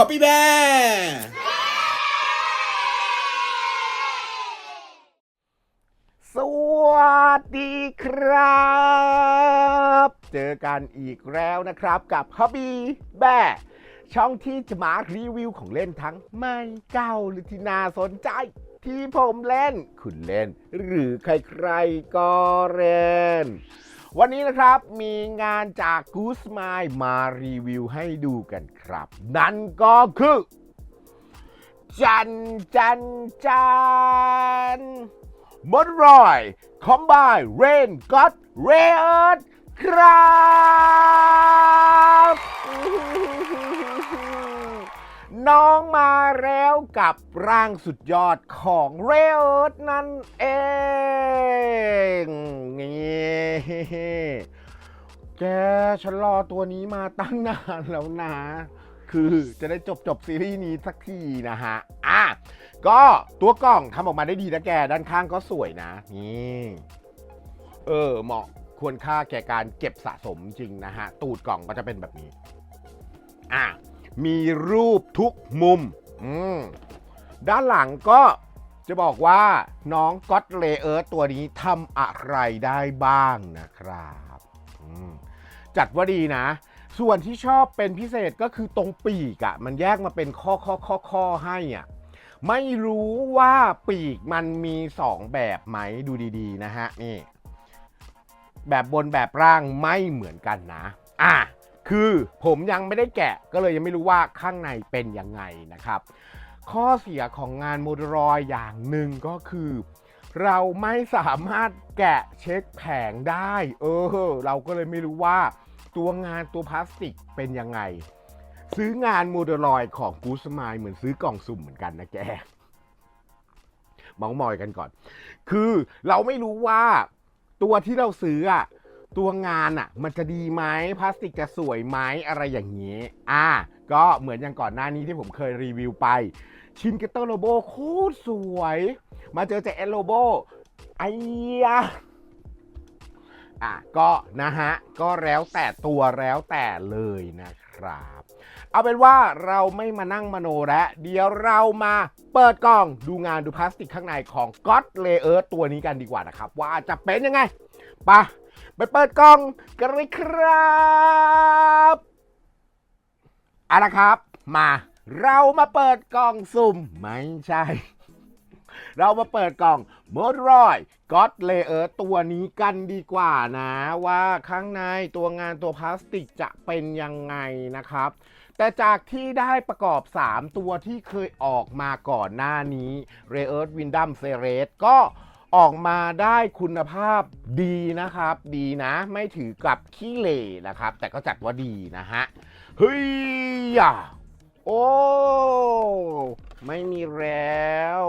Copy Bear สวัสดีครับ เจอกันอีกแล้วนะครับกับ Hobby b e a r ช่องที่จะมารีวิวของเล่นทั้งไม่เก่าหรือที่น่าสนใจ ที่ผมเล่น คุณเล่น หรือใครๆก็เล่น วันนี้นะครับมีงานจาก Goose m i มารีวิวให้ดูกันครับ นั่นก็คือ จันจันจันมดรอย คอมบายเรนก็อดเรอิร์ดครับ น้องมาแล้วกับร่างสุดยอดของเรเอิร์ดนั่นเองนี่แกฉันรอตัวนี้มาตั้งนานแล้วนะ คือจะได้จบจบซีรีส์นี้สักทีนะฮะ อะ ก็ตัวกล่องทำออกมาได้ดีนะแก ด้านข้างก็สวยนะ นี่ เออ เหมาะควรค่าแก่การเก็บสะสมจริงนะฮะ ตูดกล่องก็จะเป็นแบบนี้ อะ มีรูปทุกมุมอืมด้านหลังก็จะบอกว่าน้องก็อตเลเอิร์ตัวนี้ทำอะไรได้บ้างนะครับอืมจัดว่าดีนะ ส่วนที่ชอบเป็นพิเศษก็คือตรงปีกอะ่ะมันแยกมาเป็นข้อข้อข้อข้อให้อะไม่รู้ว่าปีกมันมี2แบบไหมดูดีๆนะฮะนี่ แบบบนแบบล่างไม่เหมือนกันนะ อะ คือผมยังไม่ได้แกะก็เลยยังไม่รู้ว่าข้างในเป็นยังไงนะครับ ข้อเสียของงานโมดรอยอย่างหนึ่งก็คือ เราไม่สามารถแกะเช็คแผงได้ เออ เราก็เลยไม่รู้ว่าตัวงานตัวพลาสติกเป็นยังไง ซื้องานโมเดลอยของกูสมายเหมือนซื้อกล่องสุ่มเหมือนกันนะแกเมามอยกันก่อน คือเราไม่รู้ว่าตัวที่เราซื้ออะ ตัวงานอะมันจะดีไหมพลาสติกจะสวยไหมอะไรอย่างนี้ อะก็เหมือนอย่างก่อนหน้านี้ที่ผมเคยรีวิวไป ชินเกตเตอร์โลโบโคตรสวย มาเจอจากเอโลโบไอ้ยะอะก็นะฮะ ก็แล้วแต่ตัวแล้วแต่เลยนะครับ เอาเป็นว่าเราไม่มานั่งมโนแล้วเดี๋ยวเรามาเปิดกล่องดูงานดูพลาสติกข้างในของ God l a y e r ตัวนี้กันดีกว่านะครับ ว่าจะเป็นยังไง ปะไปเปิดกล่องกันเลยครับเอาละครับ มาเรามาเปิดกล่องสุ่ม ไม่ใช่ เรามาเปิดกล่องมดรอยก็อดเลเออร์ตัวนี้กันดีกว่านะ ว่าข้างในตัวงานตัวพลาสติกจะเป็นยังไงนะครับ แต่จากที่ได้ประกอบ 3 ตัวที่เคยออกมาก่อนหน้านี้เรเอิร์วินดัมเซเรสก็ ออกมาได้คุณภาพดีนะครับ ดีนะ ไม่ถือกับขี้เหร่นะครับ แต่ก็จัดว่าดีนะฮะเฮ้ยอะโอ้ ไม่มีแล้ว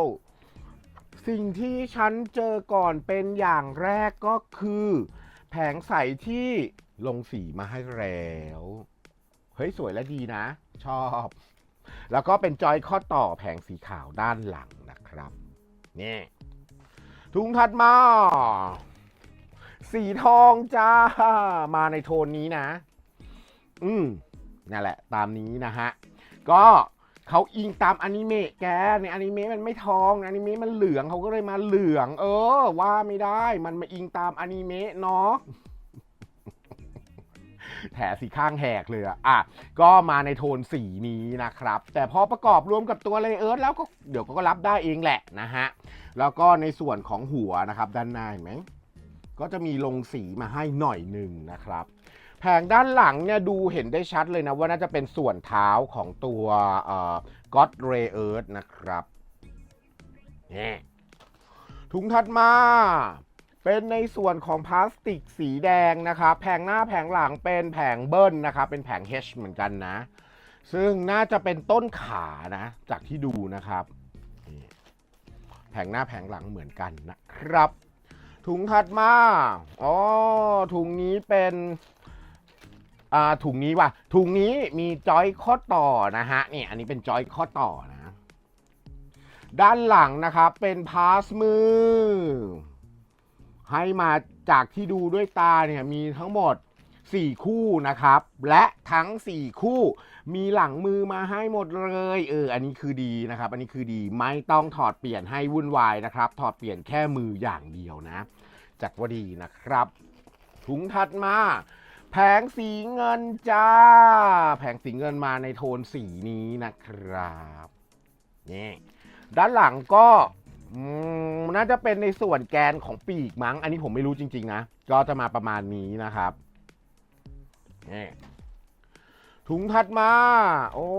สิ่งที่ฉันเจอก่อนเป็นอย่างแรกก็คือ แผงใสที่ลงสีมาให้แล้ว เฮ้ย สวยและดีนะ ชอบ แล้วก็เป็นจอยข้อต่อแผงสีขาวด้านหลังนะครับ นี่ ถุงถัดมา สีทองจ้า มาในโทนนี้นะ อืมนั่นแหละ ตามนี้นะฮะ ก็เขาอิงตามอนิเมะแกในอนิเมะมันไม่ทองอนิเมะมันเหลืองเขาก็เลยมาเหลือง เออ ว่าไม่ได้ มันมาอิงตามอนิเมะเนาะ แถสีข้างแหกเลยอะอะก็มาในโทนสีนี้นะครับ แต่พอประกอบรวมกับตัวเลเยอร์แล้วก็เดี๋ยวก็รับได้เองแหละนะฮะ แล้วก็ในส่วนของหัวนะครับด้านหน้าเห็นไหมก็จะมีลงสีมาให้หน่อยหนึ่งนะครับ แผงด้านหลังเนี่ยดูเห็นได้ชัดเลยนะว่าน่าจะเป็นส่วนเท้าของตัวก็อดเรเอิร์นะครับนี่ถุงถัดมา เป็นในส่วนของพลาสติกสีแดงนะครับแผงหน้าแผงหลังเป็นแผงเบิ้ลนะครับเป็นแผง H เหมือนกันนะ ซึ่งน่าจะเป็นต้นขานะ จากที่ดูนะครับ แผงหน้าแผงหลังเหมือนกันนะครับ ถุงถัดมาอ๋อถุงนี้เป็นอ่าถุงนี้ว่ะถุงนี้มีจอยข้อต่อนะฮะนี่อันนี้เป็นจอยข้อต่อนะ ด้านหลังนะครับเป็นพาสมือ ให้มาจากที่ดูด้วยตาเนี่ยมีทั้งหมด 4 คู่นะครับ และทั้ง 4 คู่ มีหลังมือมาให้หมดเลยเอออันนี้คือดีนะครับ อันนี้คือดีไม่ต้องถอดเปลี่ยนให้วุ่นวายนะครับ ถอดเปลี่ยนแค่มืออย่างเดียวนะจัดว่าดีนะครับ ถุงถัดมาแผงสีเงินจ้า แผงสีเงินมาในโทนสีนี้นะครับนี่ด้านหลังก็ อืมน่าจะเป็นในส่วนแกนของปีกมั้ง อันนี้ผมไม่รู้จริง ๆ นะ ก็จะมาประมาณนี้นะครับนี่ถุงถัดมา โอ้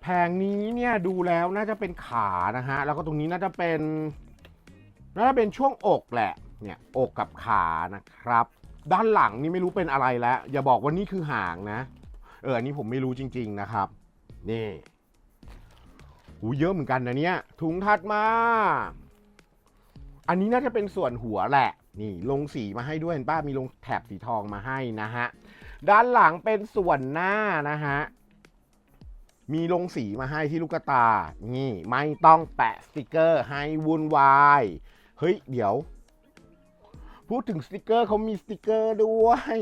แผงนี้เนี่ยดูแล้วน่าจะเป็นขานะฮะ แล้วก็ตรงนี้น่าจะเป็นน่าจะเป็นช่วงอกแหละ เนี่ยอกกับขานะครับ ด้านหลังนี่ไม่รู้เป็นอะไรแล้ว อย่าบอกว่านี่คือหางนะ เอออันนี้ผมไม่รู้จริง ๆนะครับ นี่ หูเยอะเหมือนกันนะเนี่ยถุงถัดมา อันนี้น่าจะเป็นส่วนหัวแหละ นี่ลงสีมาให้ด้วยเห็นป้ามีลงแถบสีทองมาให้นะฮะ ด้านหลังเป็นส่วนหน้านะฮะ มีลงสีมาให้ที่ลูกตา นี่ ไม่ต้องแปะสติกเกอร์ให้วุ่นวาย เฮ้ย เดี๋ยว พูดถึงสติกเกอร์เขามีสติกเกอร์ด้วย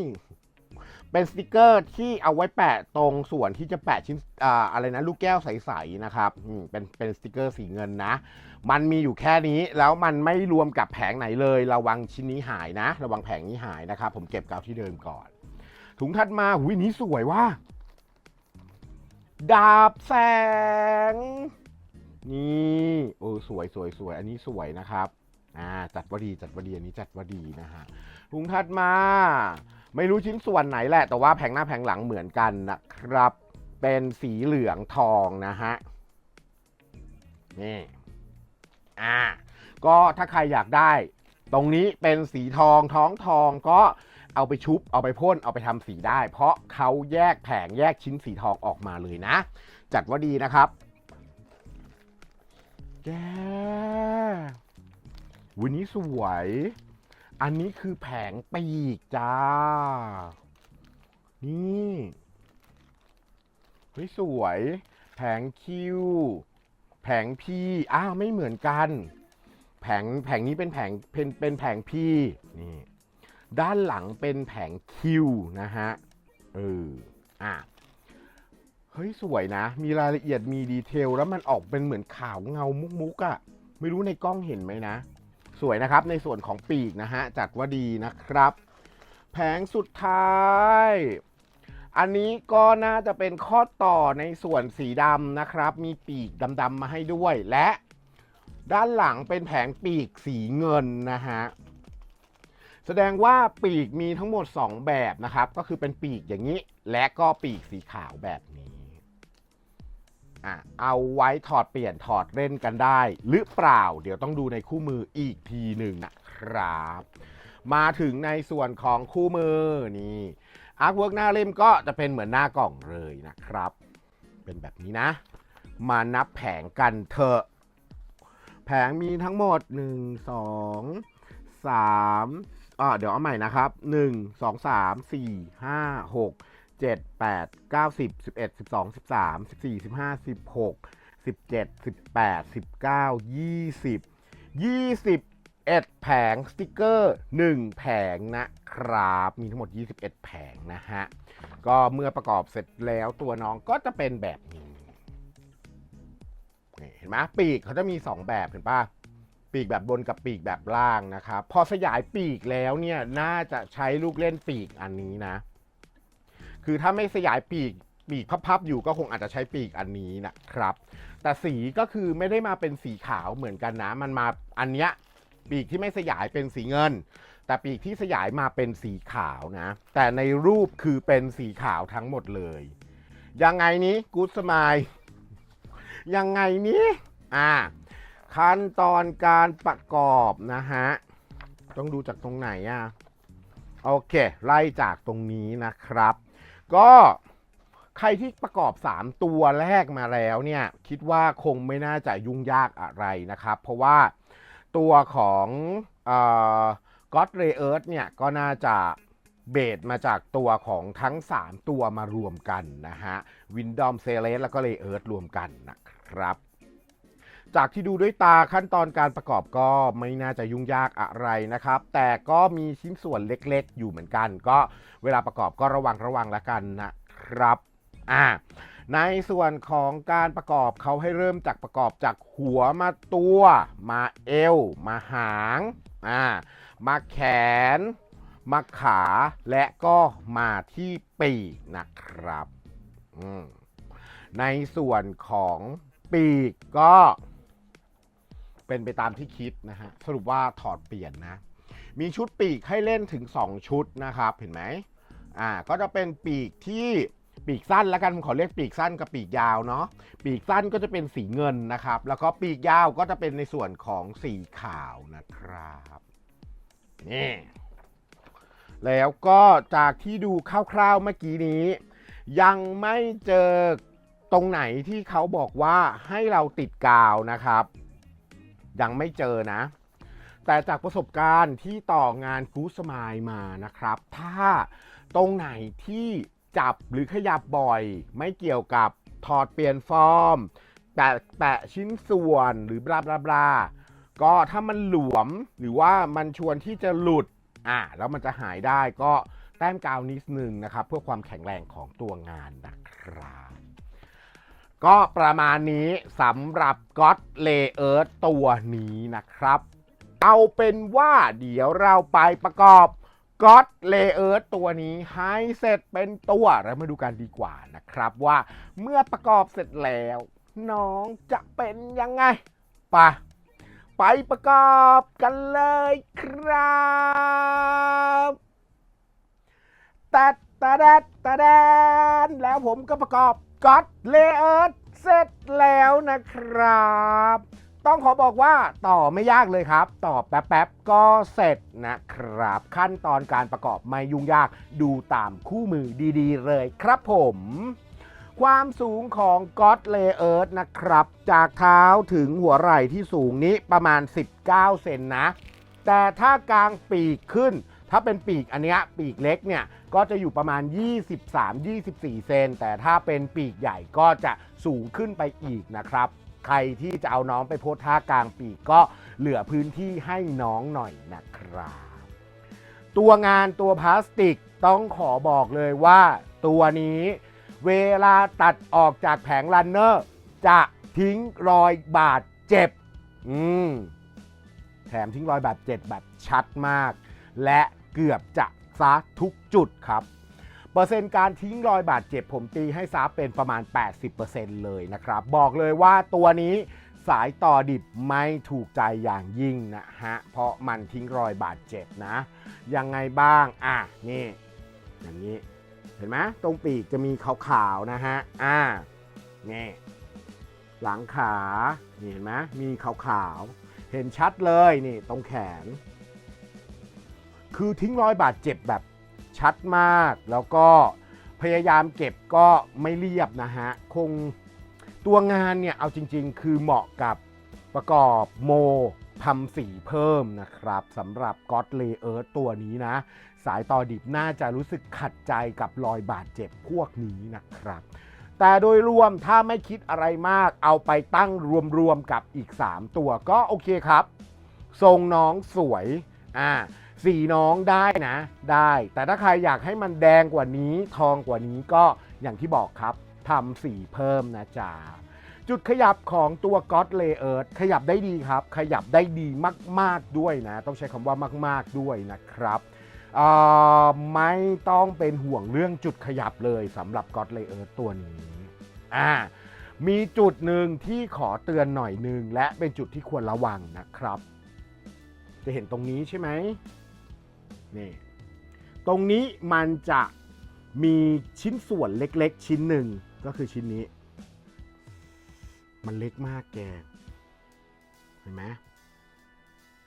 เป็นสติกเกอร์ที่เอาไว้แปะตรงส่วนที่จะแปะชิ้นอ่าอะไรนะลูกแก้วใสๆนะครับเป็นเป็นสติกเกอร์สีเงินนะ มันมีอยู่แค่นี้แล้วมันไม่รวมกับแผงไหนเลย ระวังชิ้นนี้หายนะ ระวังแผงนี้หายนะครับ ผมเก็บกาวที่เดิมก่อน ถุงถัดมาหุยนี้สวยว่า ดาบแสง นี่โอ้สวยสวยสวยอันนี้สวยนะครับอ่าจัดวดีจัดวดีอันนี้จัดวดีนะฮะถุงถัดมา ไม่รู้ชิ้นส่วนไหนแหละ แต่ว่าแผงหน้าแผงหลังเหมือนกันนะครับ เป็นสีเหลืองทองนะฮะ นี่ อ่า ก็ถ้าใครอยากได้ ตรงนี้เป็นสีทองท้องทองก็เอาไปชุบ เอาไปพ่น เอาไปทำสีได้ เพราะเขาแยกแผงแยกชิ้นสีทองออกมาเลยนะ จัดว่าดีนะครับแกวันนี้สวย อันนี้คือแผงปีกจ้า นี่เฮ้ยสวย แผงคิว แผงพีอ้าวไม่เหมือนกัน แผงแผงนี้เป็นแผงเป็นเป็นแผงพีนี่ด้านหลังเป็นแผงคิวนะฮะเอออะเฮ้ยสวยนะ มีรายละเอียดมีดีเทล แล้วมันออกเป็นเหมือนขาวเงามุกๆอะ่ะ ไม่รู้ในกล้องเห็นไหมนะ สวยนะครับในส่วนของปีกนะฮะจัดว่าดีนะครับ แผงสุดท้าย อันนี้ก็น่าจะเป็นข้อต่อในส่วนสีดำนะครับ มีปีกดำๆมาให้ด้วย และด้านหลังเป็นแผงปีกสีเงินนะฮะแสดงว่าปีกมีทั้งหมด 2 แบบนะครับ ก็คือเป็นปีกอย่างนี้ และก็ปีกสีขาวแบบนี้ อะเอาไว้ถอดเปลี่ยนถอดเล่นกันได้ หรือเปล่า เดี๋ยวต้องดูในคู่มืออีกทีหนึ่งนะครับ มาถึงในส่วนของคู่มือนี่อาร์ตเวิร์กหน้าเล่มก็จะเป็นเหมือนหน้ากล่องเลยนะครับ เป็นแบบนี้นะ มานับแผงกันเถอะ แผงมีทั้งหมด 1 2 3อ่าเดี๋ยวเอาใหม่นะครับ 1 2 3 4 5 6 7 8 9 10 11 12 13 14 15 16 17 18 19 20 21แผงสติกเกอร์1แผงนะครับ มีทั้งหมด 21 แผงนะฮะ ก็เมื่อประกอบเสร็จแล้วตัวน้องก็จะเป็นแบบนี้เห็นไหมปีกเขาจะมี 2 แบบเห็นปะปีกแบบบนกับปีกแบบล่างนะครับ พอสยายปีกแล้วเนี่ย น่าจะใช้ลูกเล่นปีกอันนี้นะ คือถ้าไม่สยายปีกปีกพับๆอยู่ก็คงอาจจะใช้ปีกอันนี้นะครับ แต่สีก็คือไม่ได้มาเป็นสีขาวเหมือนกันนะ มันมาอันเนี้ยปีกที่ไม่สยายเป็นสีเงิน แต่ปีกที่สยายมาเป็นสีขาวนะ แต่ในรูปคือเป็นสีขาวทั้งหมดเลย ยังไงนี้กู๊ดสมายยังไงนี้อ่าขั้นตอนการประกอบนะฮะ ต้องดูจากตรงไหนอะ โอเค ไล่จากตรงนี้นะครับ ก็ใครที่ประกอบ 3 ตัวแรกมาแล้วเนี่ยคิดว่าคงไม่น่าจะยุ่งยากอะไรนะครับ เพราะว่าตัวของก็อดเรเอิร์เนี่ยก็น่าจะเบสมาจากตัวของทั้ง 3 ตัวมารวมกันนะฮะวินดอมเซเลสแล้วก็เรเอิร์รวมกันนะครับ จากที่ดูด้วยตาขั้นตอนการประกอบก็ไม่น่าจะยุ่งยากอะไรนะครับ แต่ก็มีชิ้นส่วนเล็กๆ อยู่เหมือนกัน ก็เวลาประกอบก็ระวังระวังละกันนะครับอ่าในส่วนของการประกอบเขาให้เริ่มจากประกอบจากหัวมาตัว มาเอว มาหางอ่ามาแขน มาขาและก็มาที่ปีกนะครับอืมในส่วนของปีกก็ เป็นไปตามที่คิดนะฮะ สรุปว่าถอดเปลี่ยนนะ มีชุดปีกให้เล่นถึง 2 ชุดนะครับ เห็นไหมอ่า ก็จะเป็นปีกที่ปีกสั้นแล้วกันผมขอเรียกปีกสั้นกับปีกยาวเนาะปีกสั้นก็จะเป็นสีเงินนะครับ แล้วก็ปีกยาวก็จะเป็นในส่วนของสีขาวนะครับนี่แล้วก็จากที่ดูคร่าวๆเมื่อกี้นี้ ยังไม่เจอตรงไหนที่เขาบอกว่าให้เราติดกาวนะครับ ยังไม่เจอนะ แต่จากประสบการณ์ที่ต่องานฟูสมายมานะครับ ถ้าตรงไหนที่จับหรือขยับบ่อย ไม่เกี่ยวกับถอดเปลี่ยนฟอร์มแตะแตะชิ้นส่วนหรือบลาบลาบลาก็ถ้ามันหลวมหรือว่ามันชวนที่จะหลุดอะแล้วมันจะหายได้ก็แต้มกาวนิดนึงนะครับ เพื่อความแข็งแรงของตัวงานนะครับ ก็ประมาณนี้สำหรับ God Layer ตัวนี้นะครับ เอาเป็นว่าเดี๋ยวเราไปประกอบ God Layer ตัวนี้ให้เสร็จเป็นตัวแล้วมาดูกันดีกว่านะครับว่าเมื่อประกอบเสร็จแล้ว น้องจะเป็นยังไงไปะไปประกอบกันเลยครับตัดตะแดตะแดแล้วผมก็ประกอบ God Layer เสร็จแล้วนะครับ ต้องขอบอกว่าต่อไม่ยากเลยครับ ต่อแป๊บๆก็เสร็จนะครับ ขั้นตอนการประกอบไม่ยุ่งยากดูตามคู่มือดีๆ เลยครับผม ความสูงของ God Layer นะครับ จากเท้าถึงหัวไหล่ที่สูงนี้ประมาณ 19 เซนนะ แต่ถ้ากลางปีกขึ้น ถ้าเป็นปีกอันเนี้ยปีกเล็กเนี่ยก็จะอยู่ประมาณ 23-24 เซน แต่ถ้าเป็นปีกใหญ่ก็จะสูงขึ้นไปอีกนะครับ ใครที่จะเอาน้องไปโพสท่ากลางปีกก็เหลือพื้นที่ให้น้องหน่อยนะครับ ตัวงานตัวพลาสติกต้องขอบอกเลยว่าตัวนี้เวลาตัดออกจากแผงรันเนอร์ จะทิ้งรอยบาดเจ็บ อืม แถมทิ้งรอยบาดเจ็บแบบชัดมาก และ เกือบจะซะทุกจุดครับเปอร์เซ็นต์การทิ้งรอยบาดเจ็บผมตีให้ซาเป็นประมาณ 80%เลยนะครับ บอกเลยว่าตัวนี้สายต่อดิบไม่ถูกใจอย่างยิ่งนะฮะ เพราะมันทิ้งรอยบาดเจ็บนะ ยังไงบ้าง อะ นี่ อย่างนี้ เห็นไหมตรงปีกจะมีขาวๆนะฮะ อ่า นี่ หลังขา เห็นไหมมีขาวๆ เห็นชัดเลย นี่ ตรงแขน คือทิ้งรอยบาดเจ็บแบบชัดมาก แล้วก็พยายามเก็บก็ไม่เรียบนะฮะ คงตัวงานเนี่ยเอาจริง ๆ คือเหมาะกับประกอบโมทำสีเพิ่มนะครับสำหรับ God Layer ตัวนี้นะ สายต่อดิบน่าจะรู้สึกขัดใจกับรอยบาดเจ็บพวกนี้นะครับ แต่โดยรวมถ้าไม่คิดอะไรมากเอาไปตั้งรวมๆกับอีก 3 ตัวก็โอเคครับ ทรงน้องสวยอ่า สีน้องได้นะได้ แต่ถ้าใครอยากให้มันแดงกว่านี้ทองกว่านี้ก็อย่างที่บอกครับทำสีเพิ่มนะจ๊ะจุดขยับของตัว God Layer ขยับได้ดีครับ ขยับได้ดีมาก ๆ ด้วยนะ ต้องใช้คำว่ามาก ๆ ด้วยนะครับไม่ต้องเป็นห่วงเรื่องจุดขยับเลยสำหรับ God Layer ตัวนี้อ่ามีจุดหนึ่งที่ขอเตือนหน่อยหนึ่งและเป็นจุดที่ควรระวังนะครับ จะเห็นตรงนี้ใช่ไหม นี่ตรงนี้มันจะมีชิ้นส่วนเล็กๆ ชิ้นหนึ่งก็คือชิ้นนี้ มันเล็กมากแก เห็นไหม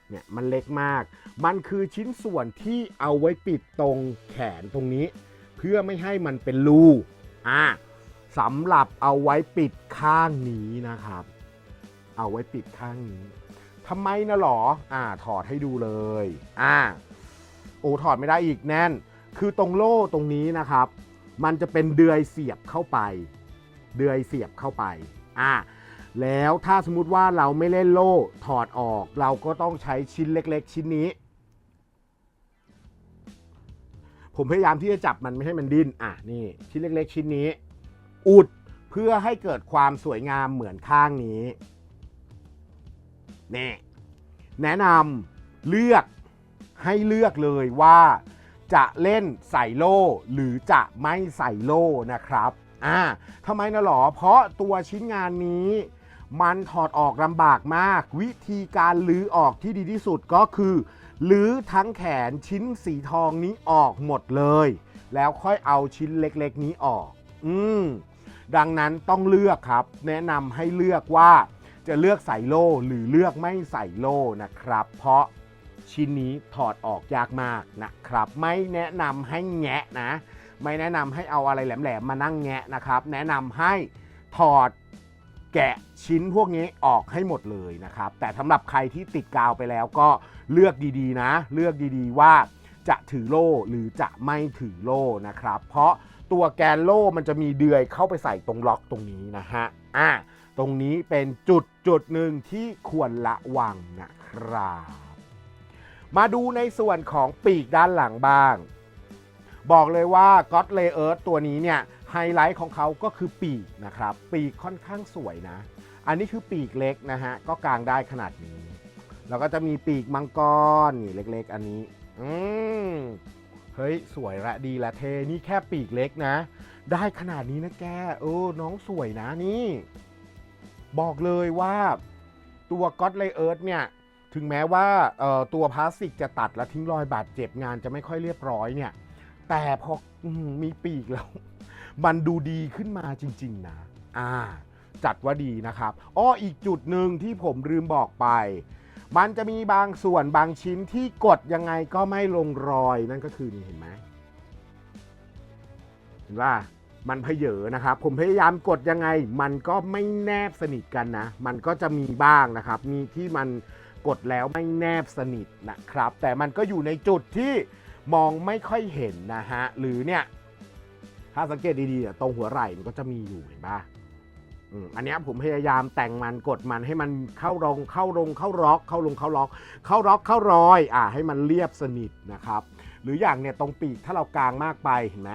เนี่ยมันเล็กมาก มันคือชิ้นส่วนที่เอาไว้ปิดตรงแขนตรงนี้ เพื่อไม่ให้มันเป็นรูอ่าสำหรับเอาไว้ปิดข้างนี้นะครับ เอาไว้ปิดข้างนี้ทำไมนะหรอ อ่าถอดให้ดูเลย อ่า อ้ถอดไม่ได้อีกแน่น คือตรงโล่ตรงนี้นะครับ มันจะเป็นเดือยเสียบเข้าไป เดือยเสียบเข้าไปอ่าแล้วถ้าสมมุติว่าเราไม่เล่นโล่ถอดออก เราก็ต้องใช้ชิ้นเล็ก ๆ ชิ้นนี้ ผมพยายามที่จะจับมันไม่ให้มันดิ้นอะนี่ชิ้นเล็ก ๆ ชิ้นนี้ อุดเพื่อให้เกิดความสวยงามเหมือนข้างนี้นี่แนะนำเลือก ให้เลือกเลยว่าจะเล่นใส่โล่หรือจะไม่ใส่โล่นะครับอ่าทำไมนะหรอ เพราะตัวชิ้นงานนี้มันถอดออกลำบากมาก วิธีการลื้อออกที่ดีที่สุดก็คือลื้อทั้งแขนชิ้นสีทองนี้ออกหมดเลย แล้วค่อยเอาชิ้นเล็กๆนี้ออก อืมดังนั้นต้องเลือกครับ แนะนำให้เลือกว่าจะเลือกใส่โล่หรือเลือกไม่ใส่โล่นะครับ เพราะ ชิ้นนี้ถอดออกยากมากนะครับ ไม่แนะนำให้แงะนะ ไม่แนะนำให้เอาอะไรแหลมๆมานั่งแงะนะครับ แนะนำให้ถอดแกะชิ้นพวกนี้ออกให้หมดเลยนะครับ แต่สำหรับใครที่ติดกาวไปแล้วก็เลือกดีๆนะ เลือกดีๆว่าจะถือโล่หรือจะไม่ถือโล่นะครับ เพราะตัวแกนโล่มันจะมีเดือยเข้าไปใส่ตรงล็อกตรงนี้นะฮะอะตรงนี้เป็นจุดจุดหนึ่งที่ควรระวังนะครับ มาดูในส่วนของปีกด้านหลังบ้าง บอกเลยว่า God l a y e r ตัวนี้เนี่ยไฮไลท์ของเขาก็คือปีกนะครับ ปีกค่อนข้างสวยนะ อันนี้คือปีกเล็กนะฮะ ก็กางได้ขนาดนี้ แล้วก็จะมีปีกมังกรนี่เล็กๆ อันนี้ อืมเฮ้ย สวยละดีละเท นี่แค่ปีกเล็กนะ ได้ขนาดนี้นะแก เออ น้องสวยนะนี่ บอกเลยว่าตัว God l a y e r เนี่ย ถึงแม้ว่าตัวพลาสติกจะตัดและทิ้งรอยบาดเจ็บงานจะไม่ค่อยเรียบร้อยเนี่ย แต่พอมมีปีกแล้ว มันดูดีขึ้นมาจริง ๆ นะ อ่า จัดว่าดีนะครับ อ้ออีกจุดหนึ่งที่ผมลืมบอกไป มันจะมีบางส่วนบางชิ้นที่กดยังไงก็ไม่ลงรอยนั่นก็คือนี่เห็นไหมเห็นว่ามันเพเยอนะครับ ผมพยายามกดยังไง มันก็ไม่แนบสนิทกันนะ มันก็จะมีบ้างนะครับ มีที่มัน กดแล้วไม่แนบสนิทนะครับ แต่มันก็อยู่ในจุดที่มองไม่ค่อยเห็นนะฮะ หรือเนี่ย ถ้าสังเกตดีๆตรงหัวไหล่มันก็จะมีอยู่เห็นปะอันนี้ผมพยายามแต่งมันกดมันให้มันเข้ารงเข้ารงเข้าล็อก เข้าลงเข้าล็อก เข้าล็อกเข้ารอยอ่าให้มันเรียบสนิทนะครับ หรืออย่างเนี่ยตรงปีกถ้าเรากางมากไปเห็นไหม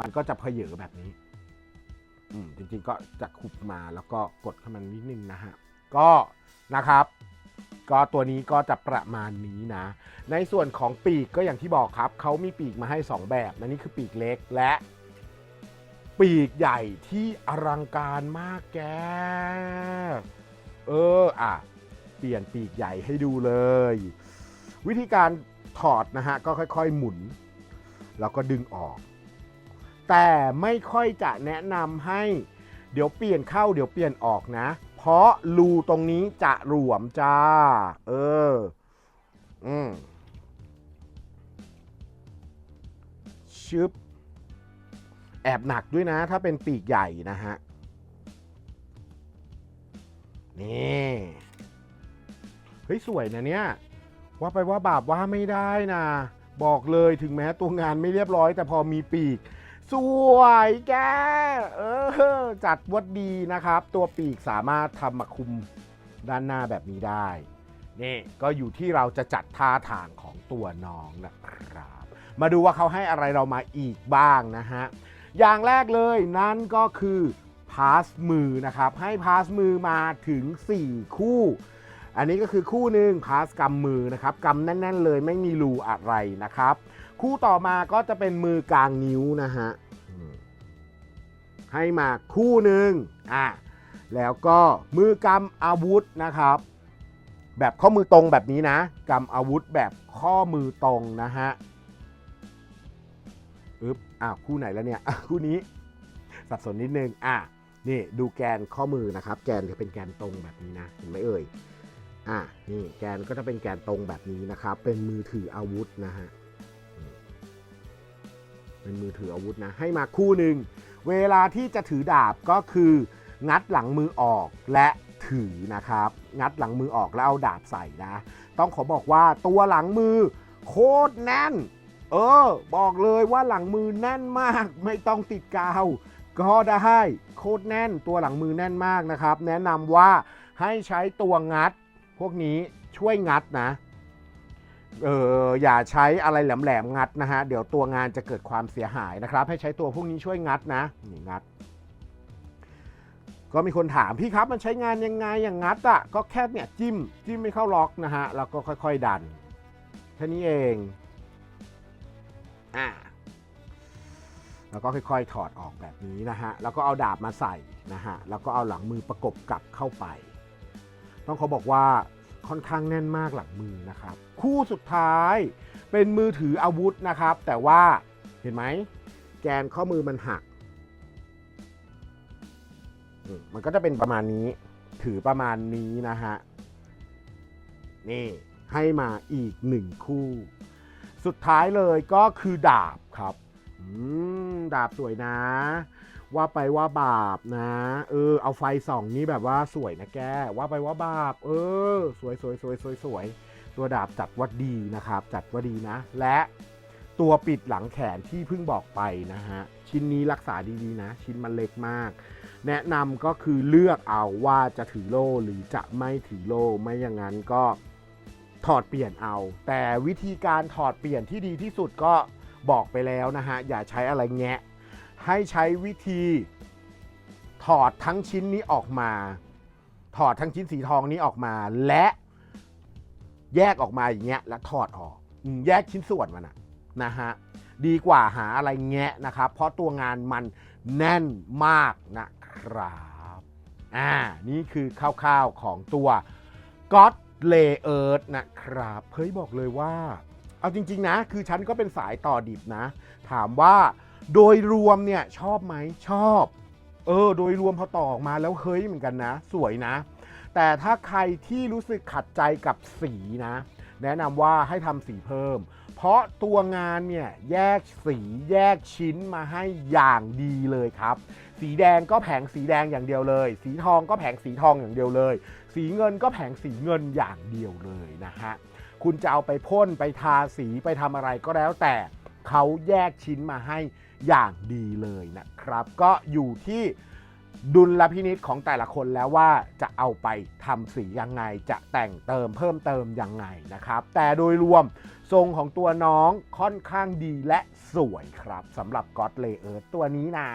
มันก็จะเพเยอแบบนี้อืมจริงๆก็จะขุบมาแล้วก็กดให้มันนิดนึงนะฮะ ก็นะครับ ก็ตัวนี้ก็จะประมาณนี้นะ ในส่วนของปีกก็อย่างที่บอกครับ เขามีปีกมาให้ 2 แบบนะนี่คือปีกเล็กและ ปีกใหญ่ที่อลังการมากแก เอออะ เปลี่ยนปีกใหญ่ให้ดูเลย วิธีการถอดนะฮะ ก็ค่อยๆหมุน แล้วก็ดึงออก แต่ไม่ค่อยจะแนะนำให้เดี๋ยวเปลี่ยนเข้าเดี๋ยวเปลี่ยนออกนะ เพราะรูตรงนี้จะหลวมจ้า เออ อืมชึบ แอบหนักด้วยนะ ถ้าเป็นปีกใหญ่นะฮะ นี่ เฮ้ย สวยนะเนี่ย ว่าไปว่าบาปว่าไม่ได้นะ บอกเลยถึงแม้ตัวงานไม่เรียบร้อย แต่พอมีปีก สวยแก เออ จัดวัดดีนะครับ ตัวปีกสามารถทำมาคุมด้านหน้าแบบนี้ได้ นี่ก็อยู่ที่เราจะจัดท่าทางของตัวน้องนะครับ มาดูว่าเขาให้อะไรเรามาอีกบ้างนะฮะ อย่างแรกเลยนั่นก็คือพาสมือนะครับ ให้พาสมือมาถึง 4 คู่ อันนี้ก็คือคู่หนึ่งพาสกำมือนะครับกำแน่น ๆ เลยไม่มีรูอะไรนะครับ คู่ต่อมาก็จะเป็นมือกลางนิ้วนะฮะให้มาคู่หนึ่งอะแล้วก็มือกำอาวุธนะครับ แบบข้อมือตรงแบบนี้นะกำอาวุธแบบข้อมือตรงนะฮะอึ๊บอ้าวคู่ไหนแล้วเนี่ยคู่นี้สับสนนิดนึงอะนี่ดูแกนข้อมือนะครับ แกนจะเป็นแกนตรงแบบนี้นะเห็นไหมเอ่ยอะนี่แกนก็จะเป็นแกนตรงแบบนี้นะครับ เป็นมือถืออาวุธนะฮะ เป็นมือถืออาวุธนะ ให้มาคู่หนึ่ง เวลาที่จะถือดาบก็คือ งัดหลังมือออกและถือนะครับ งัดหลังมือออกแล้วเอาดาบใส่นะ ต้องขอบอกว่าตัวหลังมือโคตรแน่น เออ บอกเลยว่าหลังมือแน่นมาก ไม่ต้องติดกาว ก็ได้โคตรแน่นตัวหลังมือแน่นมากนะครับ แนะนำว่าให้ใช้ตัวงัด พวกนี้ช่วยงัดนะ เอออย่าใช้อะไรแหลมๆงัดนะฮะ เดี๋ยวตัวงานจะเกิดความเสียหายนะครับ ให้ใช้ตัวพวกนี้ช่วยงัดนะนี่งัด ก็มีคนถามพี่ครับมันใช้งานยังไงอย่างงัดอะ่ะก็แค่เนี่ยจิ้มจิ้มไม่เข้าล็อกนะฮะแล้วก็ค่อย ๆ ดันแค่นี้เองอ่าแล้วก็ค่อย ๆ ถอดออกแบบนี้นะฮะ แล้วก็เอาดาบมาใส่นะฮะ แล้วก็เอาหลังมือประกบกลับเข้าไป ต้องเขาบอกว่า ค่อนข้างแน่นมากหลังมือนะครับ คู่สุดท้ายเป็นมือถืออาวุธนะครับ แต่ว่าเห็นไหมแกนข้อมือมันหัก มันก็จะเป็นประมาณนี้ ถือประมาณนี้นะฮะ นี่ให้มาอีกหนึ่งคู่ สุดท้ายเลยก็คือดาบครับดาบสวยนะ ว่าไปว่าบาปนะ เออ เอาไฟส่องนี้แบบว่าสวยนะแก ว่าไปว่าบาป เออ สวยสวยสวยสวยสวยตัวดาบจัดว่าดีนะครับ จัดว่าดีนะ และตัวปิดหลังแขนที่เพิ่งบอกไปนะฮะ ชิ้นนี้รักษาดีๆนะ ชิ้นมันเล็กมาก แนะนำก็คือเลือกเอาว่าจะถือโล่หรือจะไม่ถือโล่ไม่อย่างนั้นก็ถอดเปลี่ยนเอา แต่วิธีการถอดเปลี่ยนที่ดีที่สุดก็บอกไปแล้วนะฮะ อย่าใช้อะไรแงะ ให้ใช้วิธีถอดทั้งชิ้นนี้ออกมา ถอดทั้งชิ้นสีทองนี้ออกมา และแยกออกมาอย่างเงี้ยแล้วถอดออกแยกชิ้นส่วนมันอะนะฮะดีกว่าหาอะไรแงะนะครับ เพราะตัวงานมันแน่นมากนะครับอ่านี่คือคร่าวๆของตัว God l a y e r นะครับเฮ้ยบอกเลยว่า เอาจริง ๆ นะ คือฉันก็เป็นสายต่อดิบนะ ถามว่า โดยรวมเนี่ยชอบไหมชอบ เออ โดยรวมพอต่อออกมาแล้วเฮ้ยเหมือนกันนะ สวยนะ แต่ถ้าใครที่รู้สึกขัดใจกับสีนะ แนะนำว่าให้ทำสีเพิ่ม เพราะตัวงานเนี่ยแยกสีแยกชิ้นมาให้อย่างดีเลยครับ สีแดงก็แผงสีแดงอย่างเดียวเลย สีทองก็แผงสีทองอย่างเดียวเลย สีเงินก็แผงสีเงินอย่างเดียวเลยนะฮะคุณจะเอาไปพ่นไปทาสีไปทำอะไรก็แล้วแต่เขาแยกชิ้นมาให้ อย่างดีเลยนะครับ ก็อยู่ที่ดุลพินิษของแต่ละคนแล้วว่าจะเอาไปทำสียังไงจะแต่งเติมเพิ่มเติมยังไงนะครับ แต่โดยรวมทรงของตัวน้องค่อนข้างดีและสวยครับสำหรับ God l a y e r ตัวนี้นะ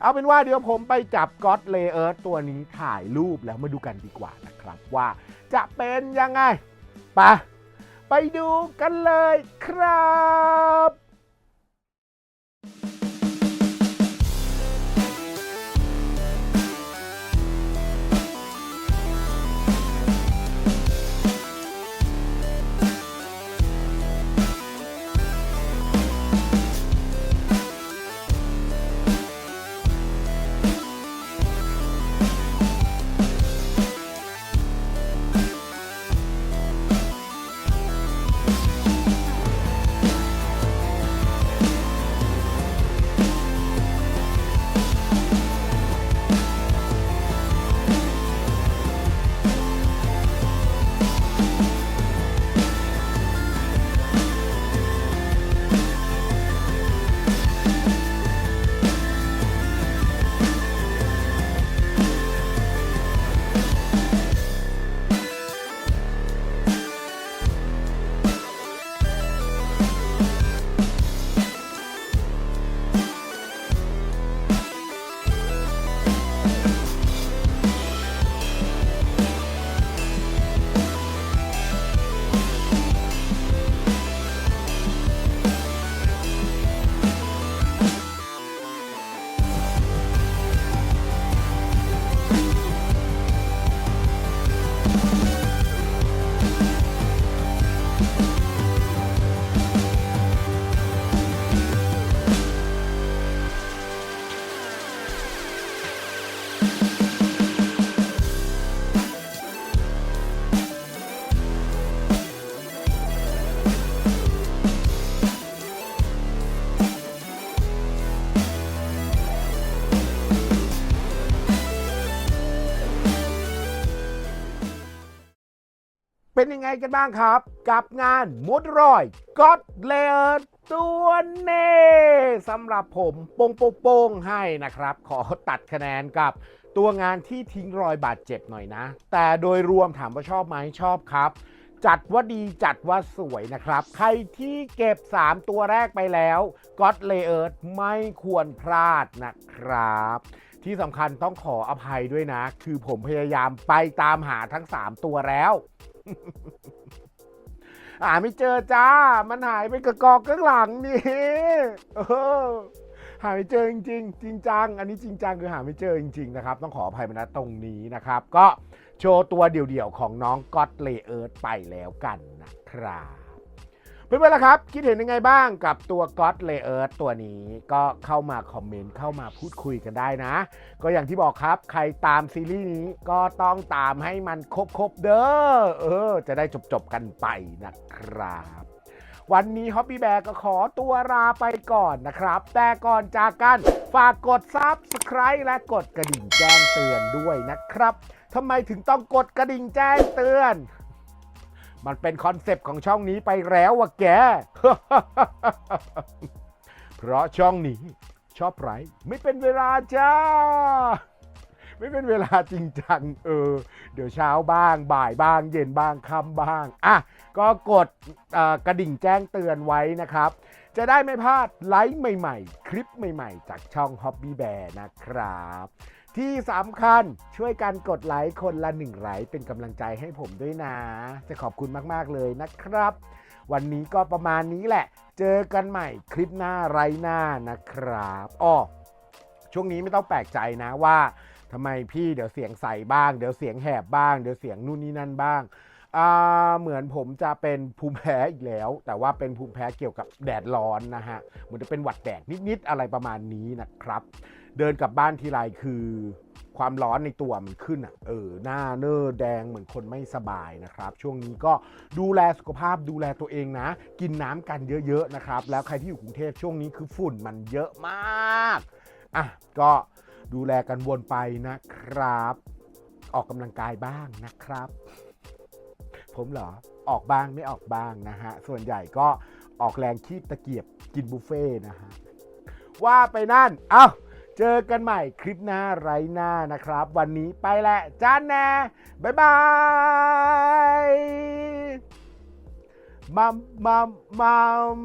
เอาเป็นว่าเดี๋ยวผมไปจับ God l a y e r ตัวนี้ถ่ายรูปแล้วมาดูกันดีกว่านะครับว่าจะเป็นยังไงไปไปดูกันเลยครับ ยังไงกันบ้างครับ กับงานมดรอยก็อดเลนตัวเน่สำหรับผมโป้งโป้งให้นะครับ ขอตัดคะแนนกับตัวงานที่ทิ้งรอยบาดเจ็บหน่อยนะ แต่โดยรวมถามว่าชอบไหมชอบครับจัดว่าดีจัดว่าสวยนะครับ ใครที่เก็บ 3 ตัวแรกไปแล้วก็อดเลเอิร์ไม่ควรพลาดนะครับ ที่สำคัญต้องขออภัยด้วยนะ คือผมพยายามไปตามหาทั้ง 3 ตัวแล้ว หาไม่เจอจ้า มันหายไปกระกอกข้างหลังนี่หาไม่เจอจริงจริงจัง อันนี้จริงจังคือหาไม่เจอจริง ๆ นะครับ ต้องขออภัยมาณตรงนี้นะครับ ก็โชว์ตัวเดี่ยวๆของน้องก็อตเลเอิร์ไปแล้วกันนะครับ เพื่อนๆล่ะครับ คิดเห็นยังไงบ้างกับตัวก็อตเลเอิร์ตัวนี้ก็เข้ามาคอมเมนต์เข้ามาพูดคุยกันได้นะ ก็อย่างที่บอกครับ ใครตามซีรีส์นี้ก็ต้องตามให้มันครบๆเด้อเออ จะได้จบๆกันไปนะครับวันนี้ฮอ b ปี้แบกก็ขอตัวลาไปก่อนนะครับ แต่ก่อนจากกันฝากกด Subscribe และกดกระดิ่งแจ้งเตือนด้วยนะครับทำไมถึงต้องกดกระดิ่งแจ้งเตือน มันเป็นคอนเซปต์ของช่องนี้ไปแล้ววะแก เพราะช่องนี้ชอบไรไม่เป็นเวลาจ้า ไม่เป็นเวลาจริงจังเออ เดี๋ยวเช้าบ้าง บ่ายบ้าง เย็นบ้างค่ำบ้าง อะ ก็กดกระดิ่งแจ้งเตือนไว้นะครับ จะได้ไม่พลาดไลฟ์ใหม่ๆ คลิปใหม่ๆ จากช่อง Hobby Bear นะครับ ที่สำคัญช่วยกันกดไลค์คนละหนึ่งไลค์เป็นกำลังใจให้ผมด้วยนะ จะขอบคุณมาก ๆ เลยนะครับ วันนี้ก็ประมาณนี้แหละ เจอกันใหม่คลิปหน้าไรหน้านะครับอ้อช่วงนี้ไม่ต้องแปลกใจนะว่าทำไมพี่เดี๋ยวเสียงใสบ้าง เดี๋ยวเสียงแหบบ้าง เดี๋ยวเสียงนู่นนี่นั่นบ้างเหมือนผมจะเป็นภูมิแพ้อีกแล้ว แต่ว่าเป็นภูมิแพ้เกี่ยวกับแดดร้อนนะฮะเหมือนจะเป็นหวัดแดดนิดๆอะไรประมาณนี้นะครับ เดินกลับบ้านทีไรคือความร้อนในตัวมันขึ้นอะ เออ หน้าเนอแดงเหมือนคนไม่สบายนะครับ ช่วงนี้ก็ดูแลสุขภาพดูแลตัวเองนะ กินน้ำกันเยอะๆนะครับ แล้วใครที่อยู่กรุงเทพช่วงนี้คือฝุ่นมันเยอะมาก อะ ก็ดูแลกันวนไปนะครับ ออกกำลังกายบ้างนะครับ ผมเหรอ ออกบ้างไม่ออกบ้างนะฮะ ส่วนใหญ่ก็ออกแรงคีบตะเกียบกินบุฟเฟ่นะฮะ ว่าไปนั่น เอ้า เจอกันใหม่คลิปหน้าไรหน้านะครับ วันนี้ไปแหละจ้านแน่บ๊ายบายมัมมัมมัม